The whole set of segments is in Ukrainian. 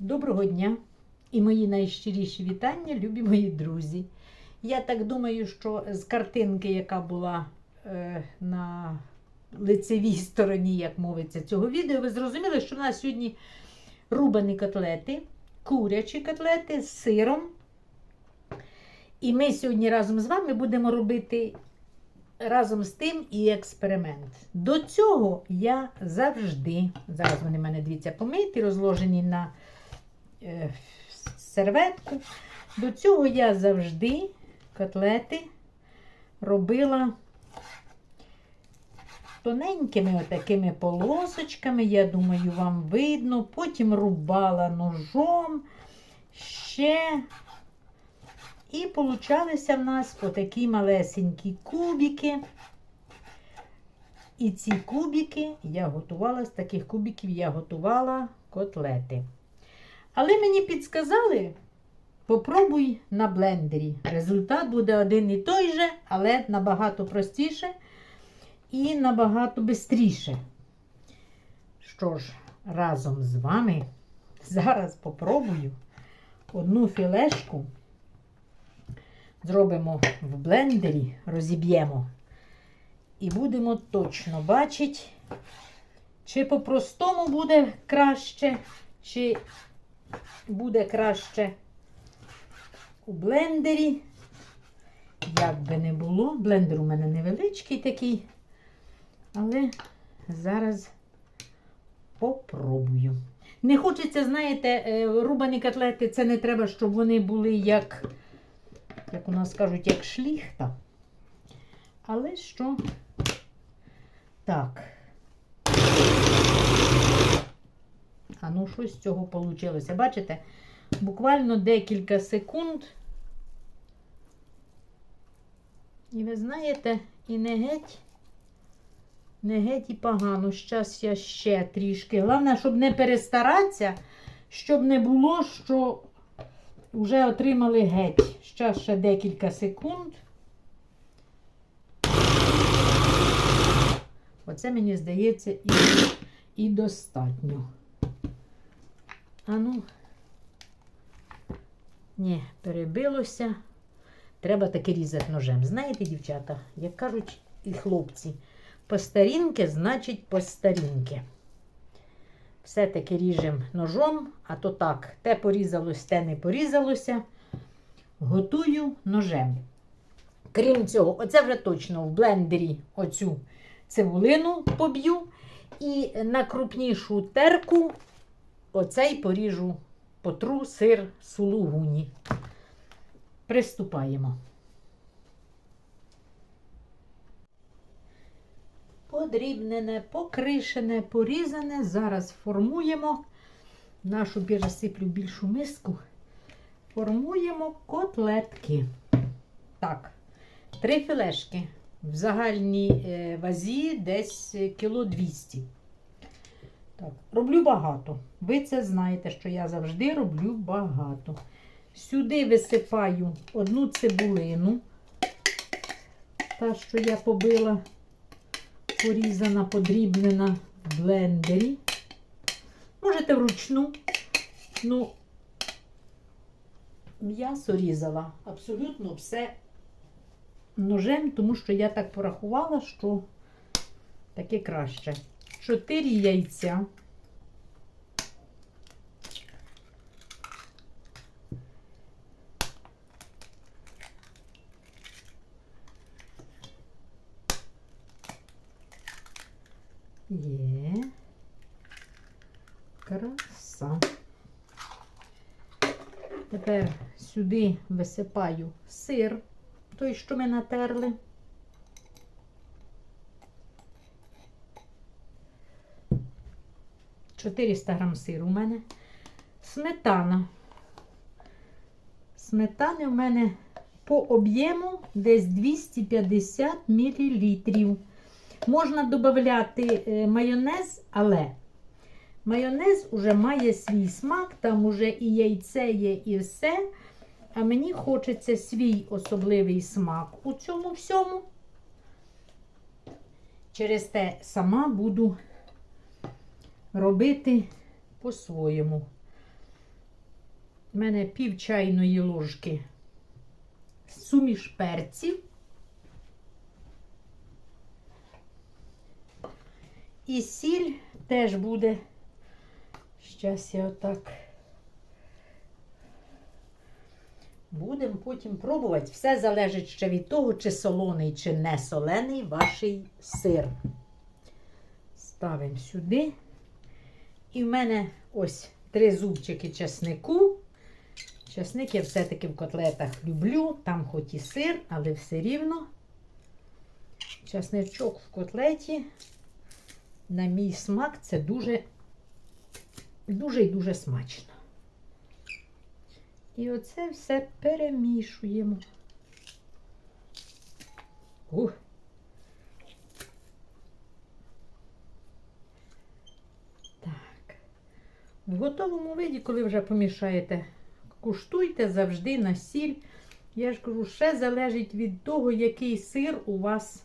Доброго дня і мої найщиріші вітання, любі мої друзі. Я так думаю, що з картинки, яка була е, на лицевій стороні, як мовиться, цього відео, ви зрозуміли, що в нас сьогодні рубані котлети, курячі котлети з сиром. І ми сьогодні разом з вами будемо робити разом з тим і експеримент. До цього я завжди, зараз вони в мене дивіться помиті, розложені на серветку. До цього я завжди котлети робила тоненькими отакими полосочками. Я думаю, вам видно. Потім рубала ножом ще. І получалися в нас отакі малесенькі кубики. І ці кубики я готувала, з таких кубиків я готувала котлети. Але мені підсказали, попробуй на блендері. Результат буде один і той же, але набагато простіше і набагато швидше. Що ж, разом з вами зараз попробую одну філешку. Зробимо в блендері, розіб'ємо. І будемо точно бачити, чи по-простому буде краще, чи буде краще у блендері. Як би не було, блендер у мене невеличкий такий, але зараз попробую. Не хочеться, знаєте, е, рубані котлети, це не треба, щоб вони були як, як у нас кажуть, як шліхта. Але що? Так. Ну, що з цього вийшло? Бачите? Буквально декілька секунд. І ви знаєте, і не геть, не геть і погано. Щас я ще трішки. Головне, щоб не перестаратися, щоб не було, що вже отримали геть. Щас ще декілька секунд. Оце, мені здається, і, і достатньо. А ну, ні, перебилося. Треба таки різати ножем. Знаєте, дівчата, як кажуть і хлопці, по старінки, значить по старінки. Все-таки ріжемо ножом, а то так, те порізалось, те не порізалося. Готую ножем. Крім цього, оце вже точно в блендері оцю цибулину поб'ю. І на крупнішу терку оцей поріжу потру сир сулугуні. Приступаємо. Подрібнене, покришене, порізане. Зараз формуємо нашу пересиплю більшу миску. Формуємо котлетки. Так, три філешки. В загальній е, вазі десь кіло 200. Так, роблю багато. Ви це знаєте, що я завжди роблю багато. Сюди висипаю одну цибулину, та, що я побила, порізана, подрібнена в блендері. Можете вручну. Ну, м'ясо різала абсолютно все ножем, тому що я так порахувала, що таке краще. Чотири яйця. Є. Краса. Тепер сюди висипаю сир, той, що ми натерли. Чотириста грам сиру у мене. Сметана. Сметани в мене по об'єму десь 250 мл. Можна додати е, майонез, але майонез вже має свій смак, там уже і яйце є, і все. А мені хочеться свій особливий смак у цьому всьому. Через те сама буду робити по-своєму. в мене пів чайної ложки суміш перців. І сіль теж буде. Щас я отак. Будемо потім пробувати. Все залежить ще від того, чи солоний, чи не солений ваш сир. Ставимо сюди. І в мене ось три зубчики чеснику. Чесник я все-таки в котлетах люблю, там хоч і сир, але все рівно. Чесничок в котлеті, на мій смак, це дуже, дуже і дуже смачно. І оце все перемішуємо. Ух. В готовому виді, коли вже помішаєте, куштуйте завжди на сіль. Я ж кажу, ще залежить від того, який сир у вас.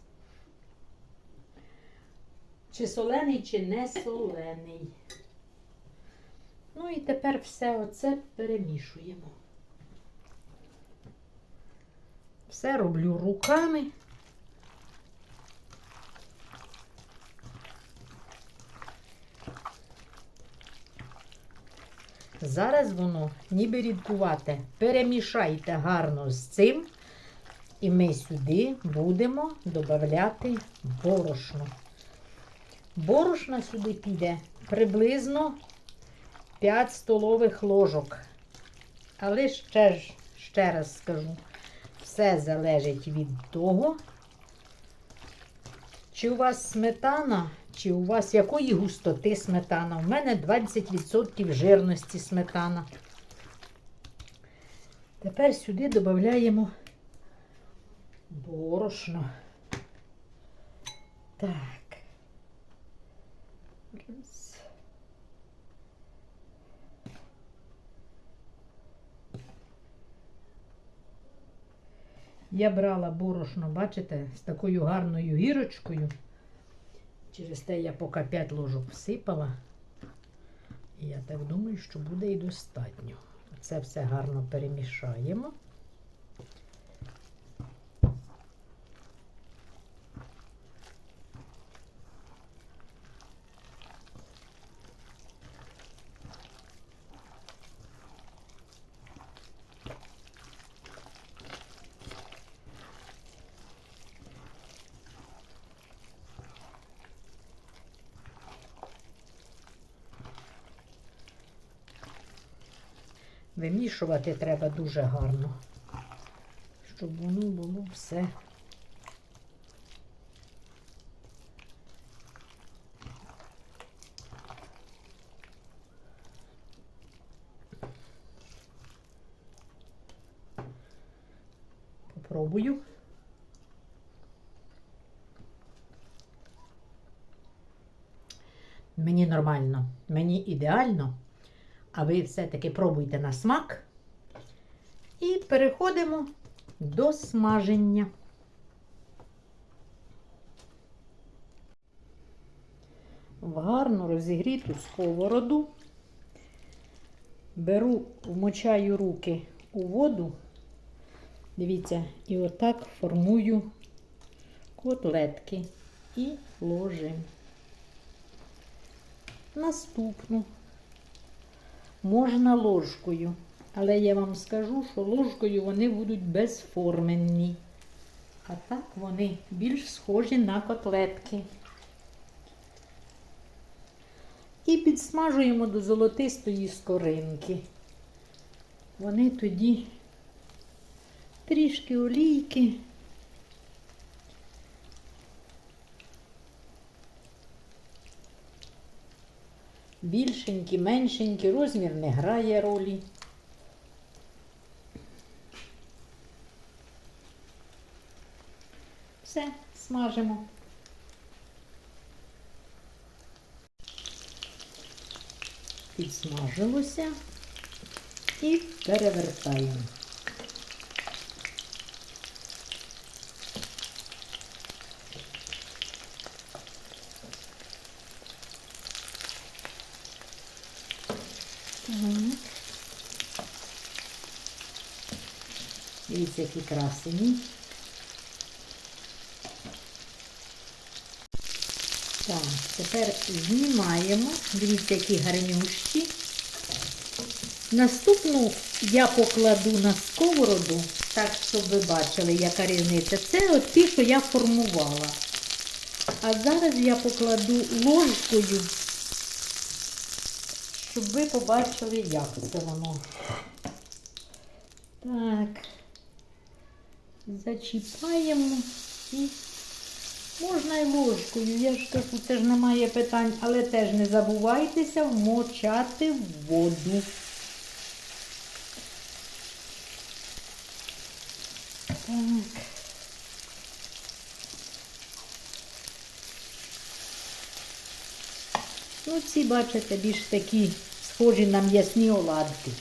Чи солений, чи не солений. Ну і тепер все оце перемішуємо. Все роблю руками. Зараз воно ніби рідкувате. Перемішайте гарно з цим. І ми сюди будемо додати борошно. Борошна сюди піде приблизно 5 столових ложок. Але ще ж, ще раз скажу, все залежить від того, чи у вас сметана, чи у вас якої густоти сметана. У мене 20% жирності сметана. Тепер сюди додаємо борошно. Так. Раз. Я брала борошно, бачите, з такою гарною гірочкою. Через те я поки 5 ложок всипала. І я так думаю, що буде і достатньо. Це все гарно перемішаємо. Вимішувати треба дуже гарно, щоб воно було все. Попробую. Мені нормально, мені ідеально. А ви все-таки пробуйте на смак. І переходимо до смаження. В гарно розігріту сковороду беру, вмочаю руки у воду. Дивіться, і отак формую котлетки і ложимо. Наступну можна ложкою, але я вам скажу, що ложкою вони будуть безформенні. А так вони більш схожі на котлетки. І підсмажуємо до золотистої скоринки. Вони тоді трішки олійки. Більшенькі, меншенькі, розмір не грає ролі. Все, смажимо. Підсмажилося і перевертаємо. Так. Дивіться, які красені. Так, тепер знімаємо. Дивіться, які гарнющі. Наступну я покладу на сковороду, так, щоб ви бачили, яка різниця. Це от ті, що я формувала. А зараз я покладу ложкою, щоб ви побачили, як це воно. Так, зачіпаємо і можна і ложкою. Я ж кажу, це ж немає питань, але теж не забувайтеся вмочати воду. Так. Ну, ці, бачите, більш такі схожі на м'ясні оладки.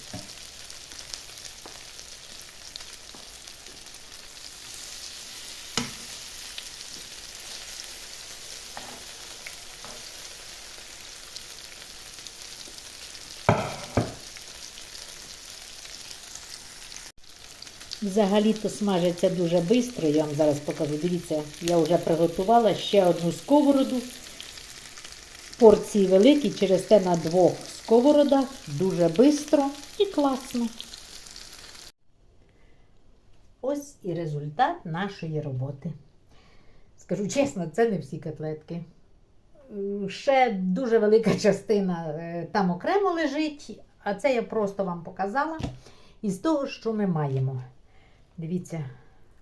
Взагалі-то смажиться дуже швидко, я вам зараз покажу. Дивіться, я вже приготувала ще одну сковороду. Порції великі, через те на двох сковородах дуже швидко і класно. Ось і результат нашої роботи. Скажу чесно, це не всі котлетки. Ще дуже велика частина е, там окремо лежить, а це я просто вам показала із того, що ми маємо. Дивіться,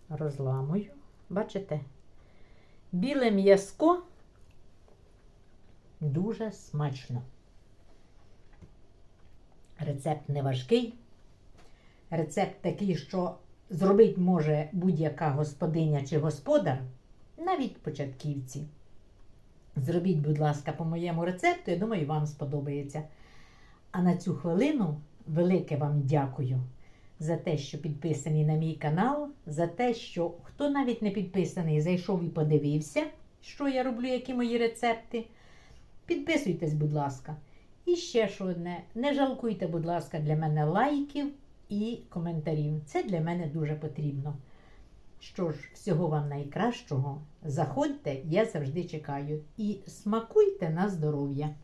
розламую. Бачите? Біле м'язко дуже смачно. Рецепт не важкий. Рецепт такий, що зробити може будь-яка господиня чи господар, навіть початківці. Зробіть, будь ласка, по моєму рецепту, я думаю, вам сподобається. А на цю хвилину велике вам дякую за те, що підписані на мій канал, за те, що хто навіть не підписаний, зайшов і подивився, що я роблю, які мої рецепти. Підписуйтесь, будь ласка. І ще що одне, не жалкуйте, будь ласка, для мене лайків і коментарів. Це для мене дуже потрібно. Що ж, всього вам найкращого. Заходьте, я завжди чекаю. І смакуйте на здоров'я.